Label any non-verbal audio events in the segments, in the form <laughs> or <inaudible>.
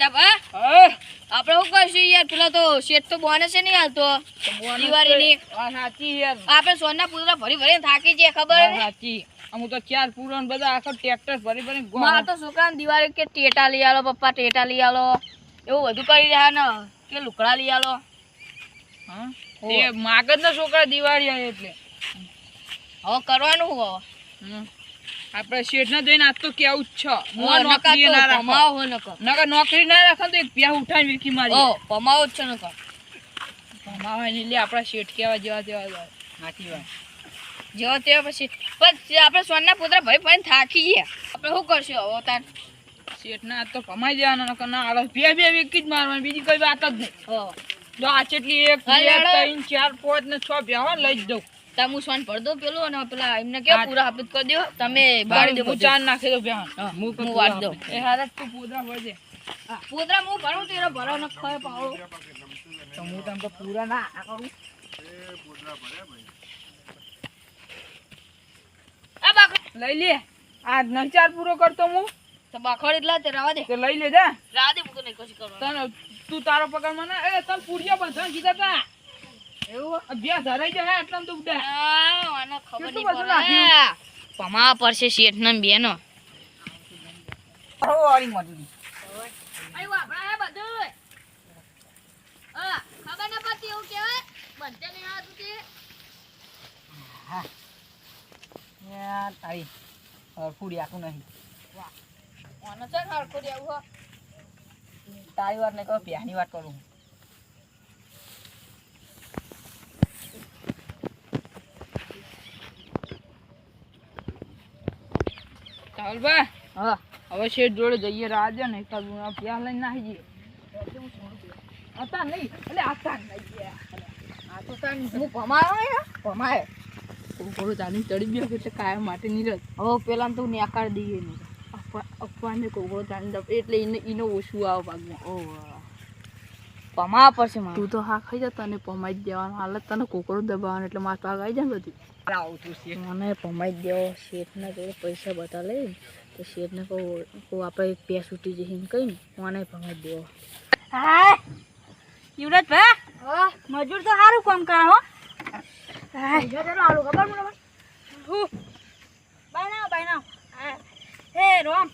તબા હા? આપણે શું કરશું યાર પેલા તો શેઠ તો બોને છે નહીં હાલતો. દિવાળીની. સાચી યાર. આપણે સોના પૂતળા ભરી ભરીને થાકી જઈએ ખબર સાચી. અમુક તો ચાર પૂરો બધા આખો ટ્રેક્ટર ભરી ભરી મારા તો છોકરાને દિવાળી કે ટેટા લઈ આલો પપ્પા ટેટા લઈ આલો. એવું બધું કરી રહ્યા ને કે લુકડા લઈ આલો. હા? એ માગજ ના છોકરા દિવાળી આવે એટલે. હવે કરવાનું હું. હવે. આપણે શેઠ ના જોઈને આજ તો કેવું જ છે. મોં હવે નકા નોકરીએ તો ના રાખો. પમાવો નકર નકર નોકરી ના રાખો તો એક પ્યા ઉઠાઈને વીખી મારી ઓ પમાવો જ છે નકર ભમાવા ને લે આપણા શેઠ કેવા જેવા જેવા સાચી વાત. જેવા તેવા પછી પણ આપણે સોના પુત્ર ભાઈ ભાઈ થાકી ગયા. આપણે શું કરશું હવે તાર? શેઠ ના આજ તો કમાઈ જવાના નકર ના હાલે બે બે વીકી જ મારવાની બીજી કોઈ વાત જ નહીં. જો આ ચેટલી એક બે. ત્રણ ચાર પાંચ ને છ બે લઈ જ દઉં. તાર સ્વાન સોન પેલો અને પેલા એમને કે પૂરા હાફિત કરી દો તમે બાર દો હું ચાર નાખી દો બેહવા હા, હું વાળી દઉં. એ હારે તું પૂરા વધે પોદરા હું ભરું તેરો ભરો ન ખય પાવો તો હું તમ તો પૂરા ના કરું. આ બાકડ. લઈ લે. આ ન ચાર પૂરો કરતો હું તો બાખડ એટલા તે રવા દે. તે લઈ લે જા રવા દે મૂકો નહીં કશું કરવાનું. તને તું તારો પગાર મને એ તને પૂરિયા બંધા કીધા તા. એવું? અભ્યાસ ધરાઈ જાય એટલા તો ઉડે આને ખબર નહીં પડે. પમા પડશે શેઠ ને બેનો. ઓ વાળી મજૂરી. અરે વાપરા હે બધું હા ખબર ના પડતી એવું કહેવાય? બંધે નહીં આવતું તે. યાર તારી પૂરી આખું નહીં. ઓનો છે હરખું દેવું હો. તારી વાત નહીં કહો પ્યાની વાત કરું ચાવલભાઈ હા. હવે શેઠ જોડે જઈએ રાજ્ય ને એકાદ ગુણા પ્યા લઈને નાહી જઈએ. હતા નહીં એટલે હતા નહીં આ તો હું હે પમાય થોડું ચાલી ચડી ગયો એટલે કાયમ માટે નીરજ હવે પેલા તો નેકાર દઈએ નહીં. અફવાને કોકરો ચાલી એટલે એને એનો ઓછું આવે ભાગમાં. ઓ પમા પડશે મારે. તું તો હા ખાઈ જતો તને પમાઈ જ દેવાનું. હાલત તને કોકરો દબાવવાનું એટલે માર ભાગ આવી જાય બધી. આવું તું છે. મને પમાઈ જ દેવો શેઠના જોડે પૈસા બતા લઈ તો શેઠને કહું કહું આપણે પે પેસ ઉઠી જશે એમ કહીને મને પમાઈ જ દેવો. હા યુવરાજ ભાઈ મજૂર તો સારું કામ કરે હો. બાય ના બાય ના હે રોમ.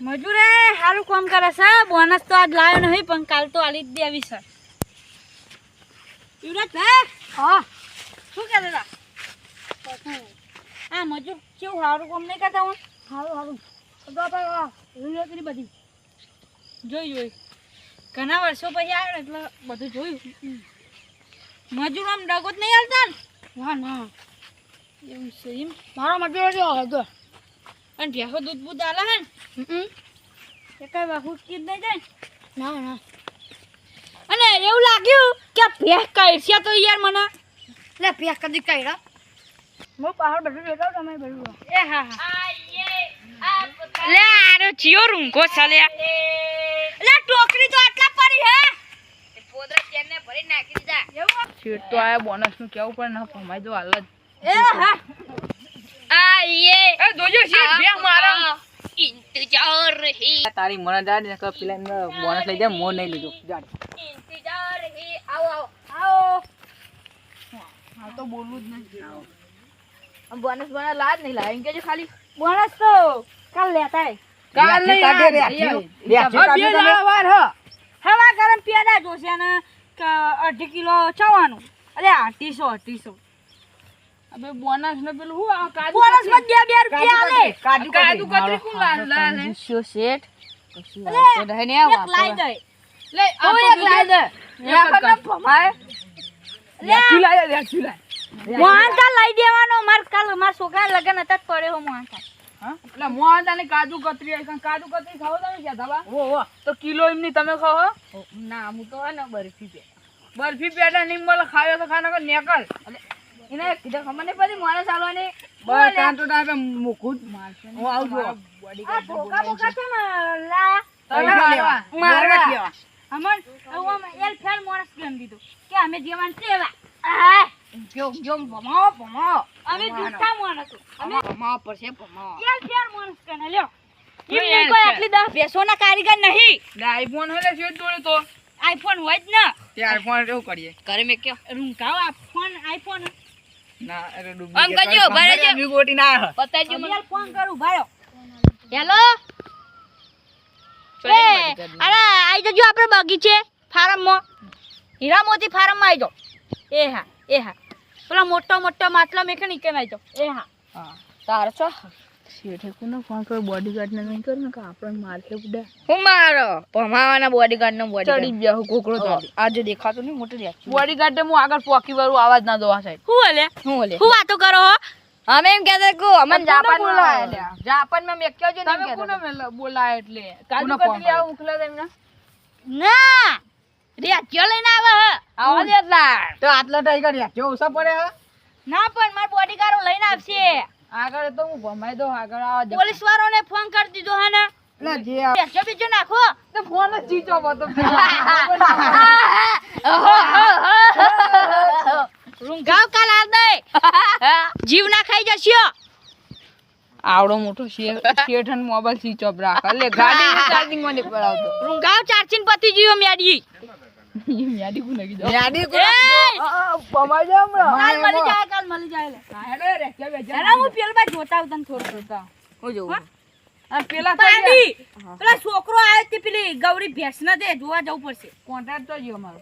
મજૂરે સારું કામ કરે છે. બોનસ તો આજ લાવ્યો નહીં પણ કાલ તો આલી જ દેવી છે. યુવરાજ ભાઈ? હા. શું કહે દાદા હા મજૂર કેવું સારું કામ નહીં કરતા હું સારું સારું તો આપણે કરી બધી. જોઈ જોઈ ઘણા વર્ષો પછી આવ્યો ને એટલે બધું જોયું. મજૂર આમ ડગો જ નહીં હાલતા ને? ના ના. એવું છે એમ? મારો મજૂર હતો અને ભેંસો દૂધ બૂધ આલે હે ને એ કઈ વાહુ કીધ નહીં જાય ના. ના અને એવું લાગ્યું કે ભેંસ કાઢશે તો યાર મને. લે પેસ કદી કાઢ્યા હું પહાડ બધું દેખાવ તમે બધું એ હા હા. લે આરો ચિયો રૂંગો ચાલ્યા એટલે ટોકરી તો આટલા પડી હે. પોદરા ચેનને ભરી નાખી દીધા. એવું? તો આયા બોનસનું કેવું પણ ના કમાઈ દો હાલ જ. એ હા. આ યે જોજો શેઠ બે મારા. ઇંતજાર હી. તારી મને જા ને પેલા બોનસ લઈ જાય મોં નહીં લીધું. જા ઇંતજાર હી. આવો આવો આવો. હા તો બોલવું જ નહીં બોનસ બના લાજ નહીં લાય એમ કેજો ખાલી. બોનસ તો કાલ લેતા આય. કાલ નહીં કાઢે આ- રેઠિયું. એ- રેઠિયું આ બે કાઢે તમે. દાડા વાર હ. હવા ગરમ પેડા જોશે ને અઢી કિલો ચવાનું અરે અઢીસો અઢીસો અબે બોનસ ને પેલું હું આ કાજુ બોનસ કતરી. માં બે બે રૂપિયા આલે કાજુ કાજુ કતરી. કતરી કોણ લા- લા લે? શો શેઠ કશું વાંધો નહીં ને આ લાઈ. દે લે આ તો એક લાઈ દે એક જ એક કામ. ભમાય રેઠિયું લાય, રેઠિયું લાય. મોહનથાળ લઈ દેવાનો માર કાલ માર છોકરા લગન હતા જ પડ્યો મોહનથાળ હા? એટલે મોહન તાને કાજુ કતરી આવી. કાજુ કતરી ખાઓ તમે ક્યાં ધબા? તો કિલો એમની તમે ખાવ ના હું તો હે ને બરફી પે બરફી પેટા નિમ્બલ મળે ખાયો તો ખાના એને કીધું ખબર નહીં પડી મારે ચાલવાની. બસ કાંટો ટાઈપે મૂકું જ. હું આવું આ ભોકા ભોકા છે. ને લા. મારવા. અમન એલ કેમ દીધું? કે અમે જીવન સેવા. આ જો જો ભમાવો ભમાવો. અમે જૂઠા માણસો. અમે ભમાવો પડશે ભમાવો. એલ ફેર માણસ કેને લ્યો. એમ નહીં કોઈ આટલી દસ કારીગર નહીં. આઈફોન હલે છે જોડે તો. આઈફોન હોય જ ને. તે આઈફોન એવું કરીએ. ઘરે મેં કે રૂંકાવ આ ફોન આઈફોન આપણે બગીચે ફાર્મમાં હીરા મોતી ફાર્મમાં. આવી જાઓ એ હા એ હા. પેલા મોટો મોટો માટલો મેકે નીચે આવી જાઓ એ હા. હા. તાર છો? શેઠે કોને ફોન કર્યો? બોડીગાર્ડને નહીં કર્યો કે આપણને મારશે બુડા? હું મારો? ભમાવાના બોડીગાર્ડ નો ચડી બોડીગાર્ડ ગયા કોકરો ચાલી. આજે દેખાતો નહીં મોટો રે બોડીગાર્ડ હું આગળ પોકી વાળું આવાજ ના દો આ હું બોલે હું બોલે હું વાતો કરો હો? અમે એમ કહેતા કે અમને જાપાન બોલાયા જાપાનમાં મેક્યો છે ને તમે કોને બોલાય એટલે? કાજુ કોને આવું મોકલ્યા હતા એમને? ના! રેચ્યો લઈને આવે હે. આવા દે એટલા. તો આટલા ટાઈગર કેવો ઓછા પડે ના પણ મારા બોડીગાર્ડો લઈને આવશે. આગળ તો હું ભમાઈ દઉં આગળ આવા પોલીસ વાળાને ફોન કરી દીધો હે ને? એટલે જે આ- બીજો નાખો તો ફોન જ ઓફ હતો રૂંઘાવ કાલ આલ દે. જીવ ના ખાઈ જશો આવડો મોટો શેઠ અને મોબાઈલ સ્વિચ ઓફ રાખ. એટલે ગાડી ચાર્જિંગમાં નહીં પડાવતો. રૂંઘાવ ચાર્જિંગ પતી ગયો મેડી એમ કુ કોને કીધું યાદી કુ જાય હમણાં. કાલ મળી જાય કાલ મળી જાય. લે હેડો રે, કે બેઠા? અરે હું પેલબા જોતા આવતા થોડું જોતા. હું જોઉં આ પેલા તો પાડી! પેલા છોકરો આયો તે પેલી ગૌરી ભેંસ ના દે જોવા જવું પડશે. કોન્ટ્રાક્ટ તો જો મારો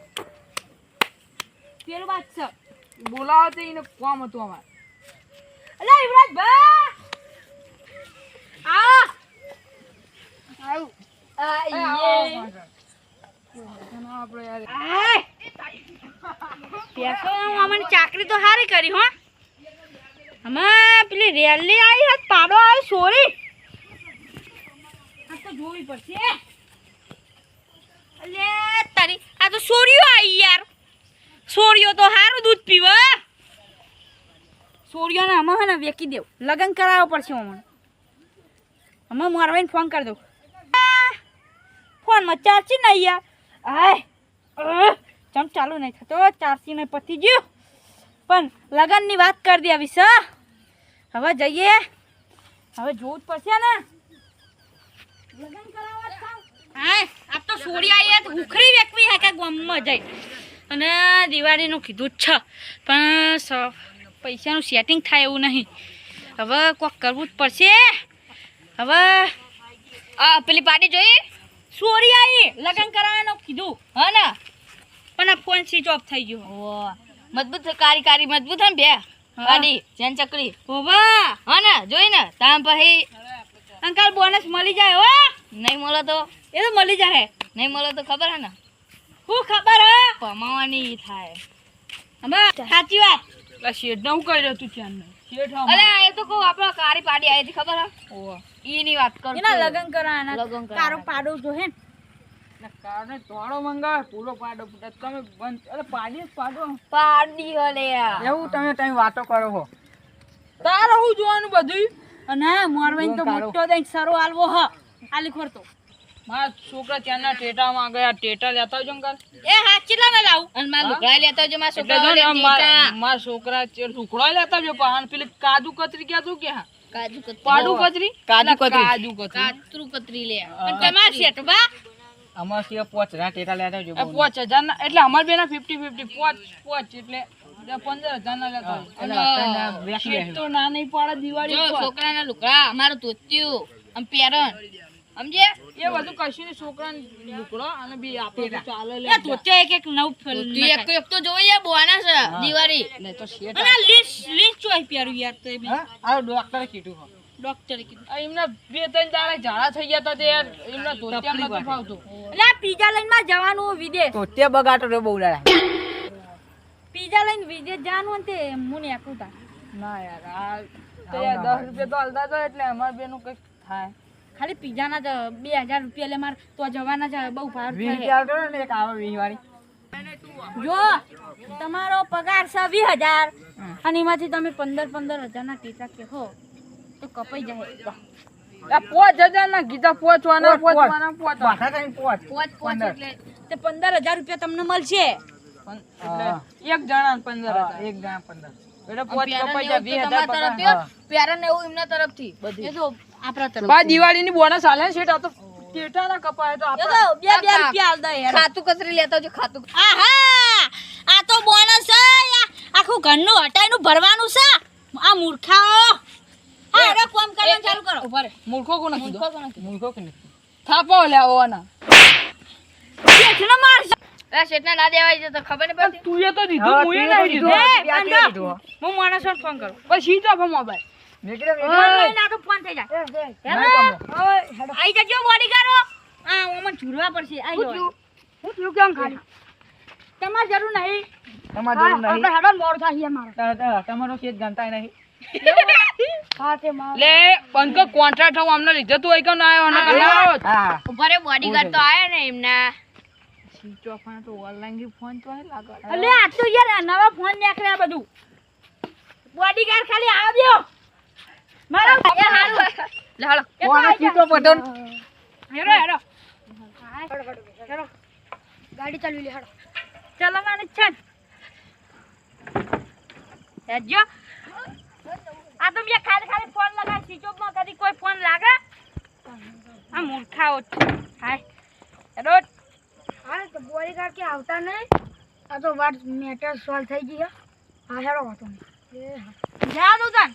પેલું વાત છે. બોલાવો તો એને કોમ હતું અમારે. અલે યુવરાજ આ આવ. આ આવો, આવો, contract. ચાકરી તો હારી કરી હો અમે પેલી રેલી આવી હતી પાડો આવ્યો સોરી જોવી પડશે તારી આ તો સોરીઓ આવી યાર સોરીઓ તો હારું દૂધ પીવે સોરીઓને અમે હે ને વેકી દેવ લગ્ન કરાવવો પડશે અમને હમણાં મારવાઈને ફોન કરી દઉં ફોનમાં ચાર્જિંગ નહીં યાર આય ચમ ચાલુ નહીં થતો ચારસી નહીં પતી ગયું. પણ લગનની વાત કરી દે આવી હવે જઈએ. હવે જોવું જ પડશે ને. જ આપ તો સોડી આવીએ તો ઉખરી વેકવી હે કે જઈ. અને દિવાળીનું કીધું જ છે, પણ પૈસાનું સેટિંગ થાય એવું નહીં. હવે કોક કરવું જ પડશે. હવે પેલી પાર્ટી જોઈ? સોરી આવી લગન કરાવવાનું કીધું હા ને? પણ આ ફોન સ્વિચ ઓફ થઈ ગયો. ઓ મજબૂત કારી કારી મજબૂત હે ને બે? ગાડી જેન ચકરી ઓબા હા ને જોઈ ને તામ પછી અંકલ બોનસ મળી જાય હો? નહીં મળે તો? એ તો મળી જાય નહીં મળે તો ખબર હે ને? હું ખબર હે? કમાવાની થાય. હમ સાચી વાત. પછી હું કહી રહ્યો તું ચાંદને? અરે એ તો કહું આપણે કારી પાડી આવી હતી ખબર હે? ઈની વાત કરું એના લગન કરાવવાના. લગન કરાવવાના. કારો પાડો જો હે ને. ને કારણે તોડો મંગાવે પૂરો પાડો તમે બંધ અરે પાડી જ પાડો. પાડી અલે એવું તમે તમે વાતો કરો તારે હું જોવાનું બધું અને મોરવાઈન તો મોટો દઈ સારો આલવો હ. આલી ખોરતો મારા છોકરા ત્યાંના ટેટામાં ગયા. ટેટા લેતા આવજો કાલ. એ હા કેટલા ના લાવું. અને મારા લુગડા લેતા આવજો મારા એટલે છોકરાઓ જો ને લે આમ મારા છોકરા છે લેતા આવજો પણ પેલી કાજુ કતરી તું કાજુ કતરી. પાડું કતરી? કાજુ કતરી. કાજુ કતરી. કાતરું કતરી લે. પણ તમાર શેઠ અમાર સિવાય પોચ ના ટેટા લેતા આવજો પોચ હજાર ના એટલે અમાર બે ના ફિફ્ટી ફિફ્ટી પોચ પોચ એટલે પંદર હજાર ના લેતા તો ના નહીં પાડે દિવાળી. છોકરાના લુકડા અમારું તો આમ પેરણ સમજે? એ બધું કશું ને છોકરા નીકળો અને બી આપણે ચાલે લે. તો તે એક એક નવ તું એક એક તો જોઈએ બોના છે દિવાળી. ને તો શેઠ અને લીસ લીસ ચોઈ પહેર્યું યાર તો બી. આ ડોક્ટરે કીધું હો. ડોક્ટરે કીધું. આ એમના બે ત્રણ દાડે ઝાડા થઈ ગયા તો તે યાર એમના ધોતિયા નતું ફાવતું. એટલે આ પીઝા લઈને માં જવાનું વિદેશ. તો તે બગાટો રે બહુ દાડા. પીઝા લઈને વિદેશ જવાનું તે મુને આખું તા. ના યાર આ તો યાર દસ રૂપિયા તો હાલતા તો એટલે અમાર બેનું કઈ થાય. ખાલી પીઝાના જ બે હજાર રૂપિયા લે માર તો જવાના છે બહુ ને એક આવે વીસ વાળી જો તમારો પગાર છે વીસ હજાર અને એમાંથી તમે પંદર પંદર હજારના ટીટા કે હો. તો કપાઈ જાય. પોચ હજાર ના કીધા પોચવાના પોચ, પોચ. પોચવાના પોચ. પોચ પોચ પોચ એટલે પંદર હજાર રૂપિયા તમને મળશે. એક જણા પંદર એક જણા પંદર. એટલે પોચ કપાઈ જાય વીસ હજાર પ્યારા ને એવું એમના તરફથી. એ બધી તો આપણા તરફ બા દિવાળીની બોનસ આલે ને શેઠ આ તો ટેટાના કપાય તો આપણે બે બે રૂપિયા આલ દે યાર. ખાતું કતરી લેતા જો ખાતું આહા! આ તો બોનસ છે. આખું ઘરનું હટાઈનું ભરવાનું છે. આ મૂર્ખાઓ. અરે કોમ કરવાનું ચાલુ કરો. ઊભા રે મૂર્ખો કોને મૂર્ખો કોને? મૂર્ખો કોને થાપો લે આવવાના શેઠને મારશે. ના દેવાય છે તો ખબર નહીં પડતી. તું એ તો દીધું હા, હું એ તું તો નહીં દીધું. હું માણસોને ફોન કરું. પછી ઓફ મોબાઈલ. નીકળે, નીકળે. લઈને ફોન થઈ જાય. ના આઈ જજો બોડીગાર્ડો આ ઓમન ઝૂરવા પડશે. આઈ જાઓ. હું થયું કેમ ખાલી? તમારે જરૂર નહીં. તમારે જરૂર નહીં. આપણે હેડો મોડ થાય અમારે. તા- તા- તમારો શેઠ ગણતાય નહીં. <laughs> હા તે માર. લે બંકો કોન્ટ્રાક્ટ હું અમને લીધો તું એક ના આવ્યો ના હા ઊભા બોડીગાર્ડ તો આયા ને એમના. સ્વિચ તો ઓનલાઈન ફોન તો લાગે અલે આ તો યાર નવા ફોન નીકળ્યા બધું. બોડીગાર્ડ ખાલી આવ્યો મારા એ હારું લે હાલો. કોને કીધો બધો? હેરો હેરો હેરો ગાડી ચાલવી લે હેરો ચાલો જ છે ને. હેડજો. આ તો મેં ખાલી ખાલી ફોન લગાવી સ્વિચ ઓફમાં કદી કોઈ ફોન લાગે? આ મૂર્ખાઓ. હાય. હેડો. હા તો બોરી કાર કે આવતા નહીં? આ તો વાત મેટર સોલ્વ થઈ ગઈ હા હેડો વાતો. જા દઉં તાન